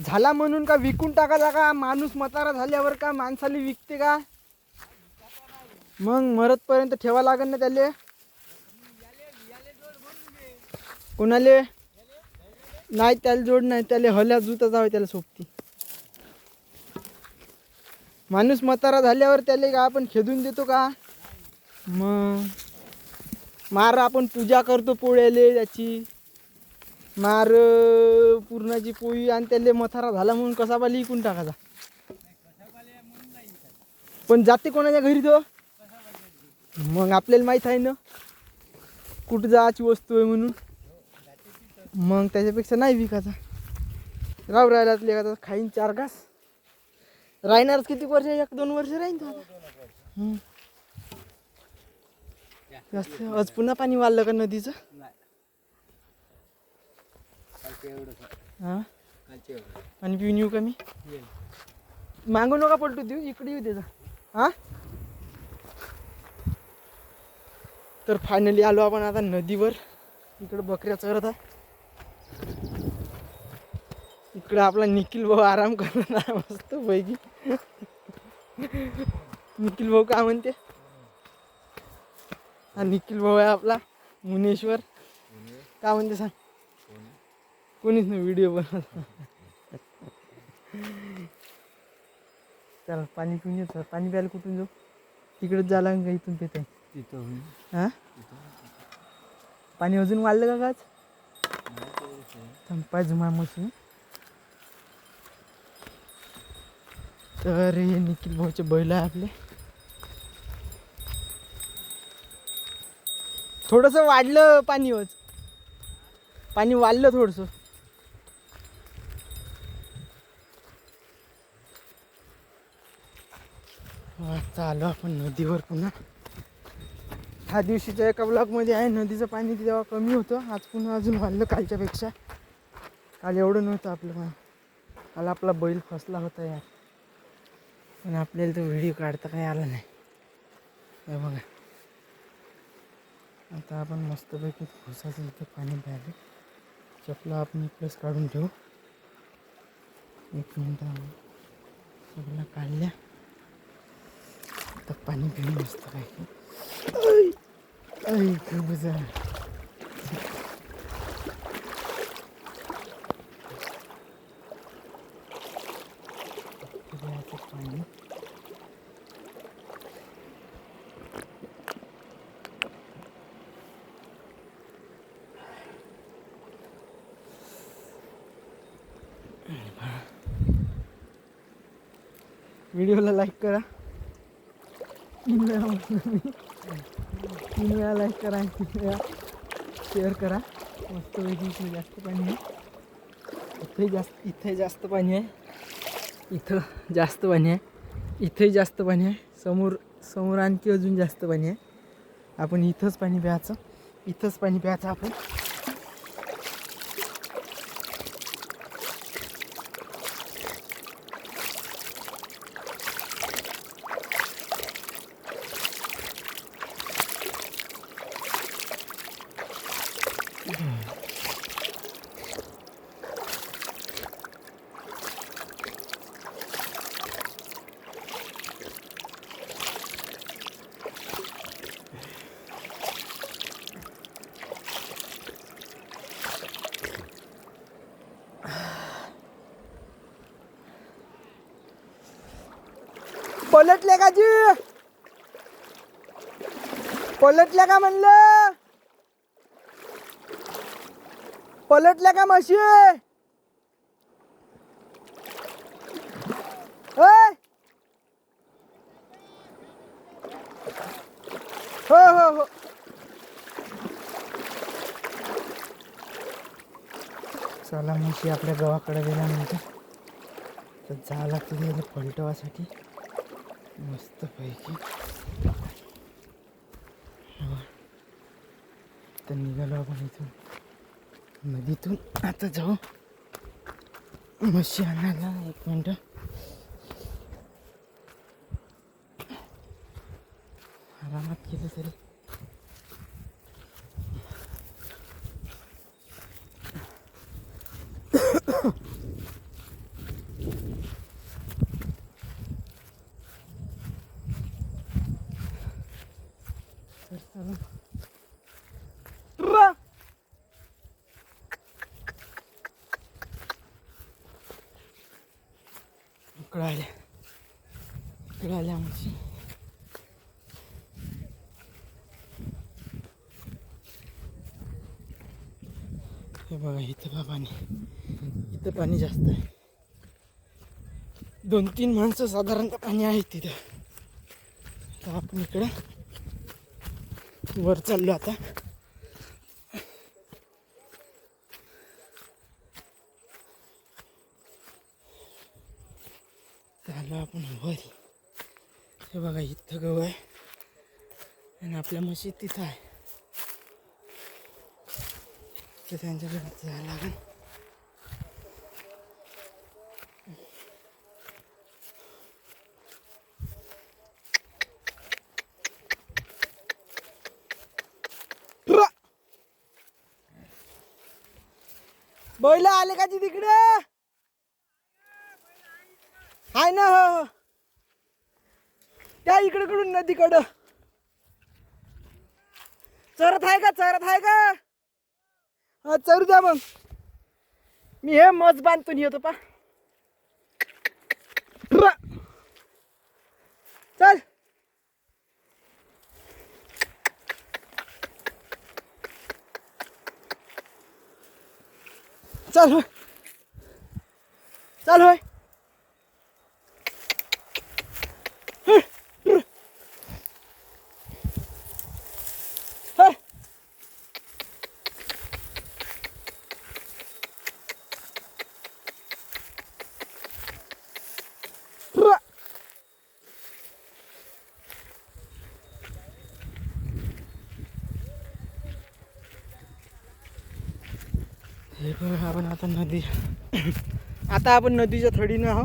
झाला म्हणून का विकून टाकायचा का माणूस मतारा झाल्यावर का माणसाला विकते का? मग मरतपर्यंत ठेवा लागेल ना त्याले? कोणाले? नाही त्याला जोड नाही. त्याला हल्या जुता जावे त्याला सोबती. माणूस मतारा झाल्यावर त्याला का आपण खेदून देतो का? मग मार आपण पूजा करतो पोळ्याले त्याची. मार पुरणाची पूर्णाची पोळी आणि त्याला मथारा झाला म्हणून कसा बाली इकून टाकायचा. पण जाते कोणाच्या घरी तो? मग आपल्याला माहीत आहे ना कुठं जायची वस्तू आहे म्हणून. मग त्याच्यापेक्षा नाही विकायचा. राव राहिला का खाईन चार घास. राहणारच किती वर्ष? एक दोन वर्ष राहीन तो जास्त आज पुन्हा पाणी वाढलं का नदीचं? हा? पाणी पिऊन येऊ का मी? मागू नका पलटू देऊ इकडे येऊ त्याचा हा? तर फायनली आलो आपण आता नदीवर. इकडं बकऱ्या चरत आहे. इकडं आपला निखिल भाऊ आराम करत आहे मस्त पैकी. निखिल भाऊ काय म्हणते? हा निखिल भाऊ आहे आपला मुनेश्वर. काय म्हणते सांग? कोणीच नाही व्हिडिओ बनवत. चला पाणी पिऊन येतो पाणी प्यायला कुठून जाऊ? तिकडंच जा लागेल का इथून पेत तिथं हा? पाणी अजून वाढलं का काच पाय जुमा मशीन तर हे निखिल भाऊचे बैल आहे आपले. थोडस वाढलं पाणी होच पाणी वाढलं थोडस. आता आलो आपण नदीवर पुन्हा. ह्या दिवशीच्या एका ब्लॉकमध्ये आहे नदीचं पाणी तेव्हा कमी होतं आज पुन्हा अजून वाढलं कालच्यापेक्षा. काल एवढं नव्हतं आपलं पाणी. काल आपला बैल फसला होता यार. पण आपल्याला तो व्हिडिओ काढता काही आला नाही. हे बघा. आता आपण मस्तपैकी घुसाचं इथं पाणी प्यायलं. चपला आपण इकडेच काढून ठेवू. एक मिनटं सगळं काढल्या. आता पाणी पिऊन मस्त काय ऐ जा पाणी व्हिडिओला लाईक करा तीन वेळा म्हणतो मी तीन वेळा लाईक करा आणि तीन वेळा शेअर करा मस्त पैकी इथे जास्त पाणी आहे इथे जास्त इथे जास्त पाणी आहे इथं जास्त पाणी आहे इथे जास्त पाणी आहे समोर समोर आणखी अजून जास्त पाणी आहे आपण इथंच पाणी प्यायचं इथंच पाणी प्यायचं आपण पलटले का जी? पलटल्या का म्हणलं? पलटल्या का म्हशी? हो हो हो. चला म्हशी आपल्या गावाकडे गेल्यानंतर. तर जा लागते पलटवासाठी मस्त पैकी तर निघालो आपण इथून. नदीतून आता जाऊ. मशी आणायला एक मिनटं. आरामात केलं तरी. इकडं आल्या. इकडं आल्या हे बघा इथं बा पाणी. इथं पाणी जास्त आहे. दोन तीन माणसं साधारणतः पाणी आहेत तिथं. तर आपण इकडे वर चाललो आता. चाललो आपण वर. हे बघा इथं गव आहे. आणि आपल्या मशीद तिथं आहे. तर त्यांच्याकडे जायला लागेल. बैल आले का ती तिकडे? आहे ना हो हो. त्या इकडे कडून नदीकडं चरत आहे का चरत आहे का? हा चरू द्या मग. मी हे मज बांधतो येतो पा. चल. चल होय चल होय होय रा! हे बघा आपण आता नदी आता आपण नदीच्या थडीनं आहो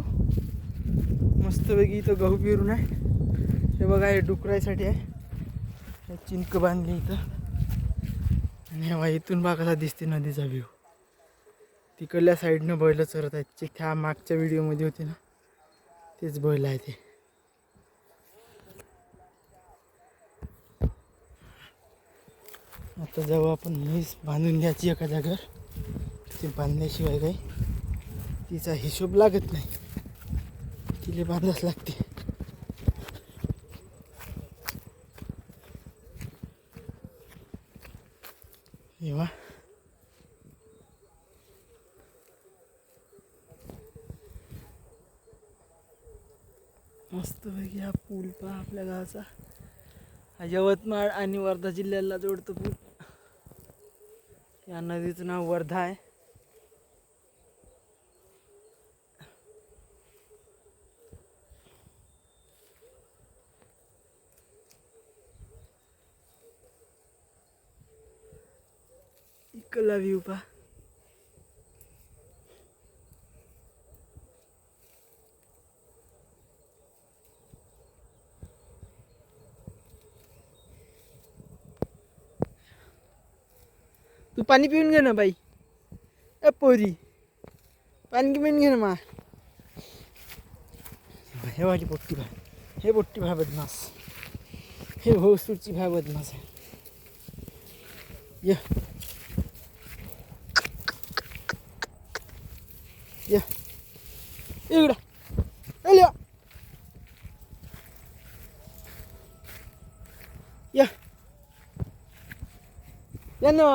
मस्तपैकी इथं गहू पेरून आहे. हे बघा हे डुकरायसाठी आहे. चिंक बांधली इथं. आणि हवा इथून बघायला दिसते नदीचा व्ह्यू तिकडल्या साईडनं बैल चरत आहेत. जे त्या मागच्या व्हिडिओमध्ये होते ना तेच बैल आहे ते आता जेव्हा आपण म्हैस बांधून घ्यायची एका जागेवर ती बांधल्याशिवाय काही तिचा हिशोब लागत नाही. तिला बांधाच लागते. येवा मस्तपैकी हा पूल पहा आपल्या गावाचा. हा यवतमाळ आणि वर्धा जिल्ह्याला जोडतो पूल. या नदीचं नाव वर्धा आहे. कला व्ह्यू पहा तू पाणी पिऊन घे ना बाई ए पोरी पाणी पिऊन घे ना मा हे माझी पोट्टी भाई हे पोट्टी भाई बदमास हे भोसूरची भाई बदमास आहे ये ये इकडं एलिया या. या ना.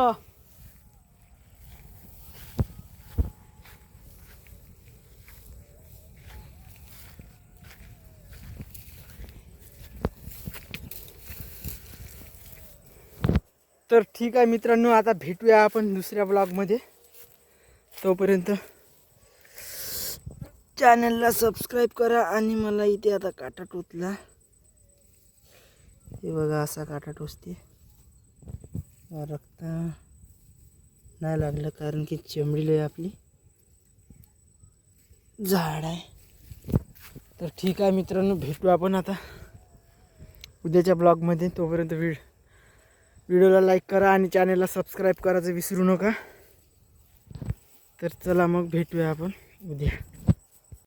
तर ठीक आहे मित्रांनो आता भेटूया आपण दुसऱ्या ब्लॉगमध्ये तोपर्यंत चॅनलला सबस्क्राईब करा आणि मला इथे आता काटा टोचला. हे बघा असा काटा टोचते. रक्त नाही लागलं कारण की चमडी लय आपली. झाड आहे. तर ठीक आहे मित्रांनो भेटू आपण आता उद्याच्या ब्लॉगमध्ये. तोपर्यंत व्हिड व्हिडिओला लाईक करा आणि चॅनलला सबस्क्राईब करायचं विसरू नका. तर चला मग भेटूया आपण उद्या.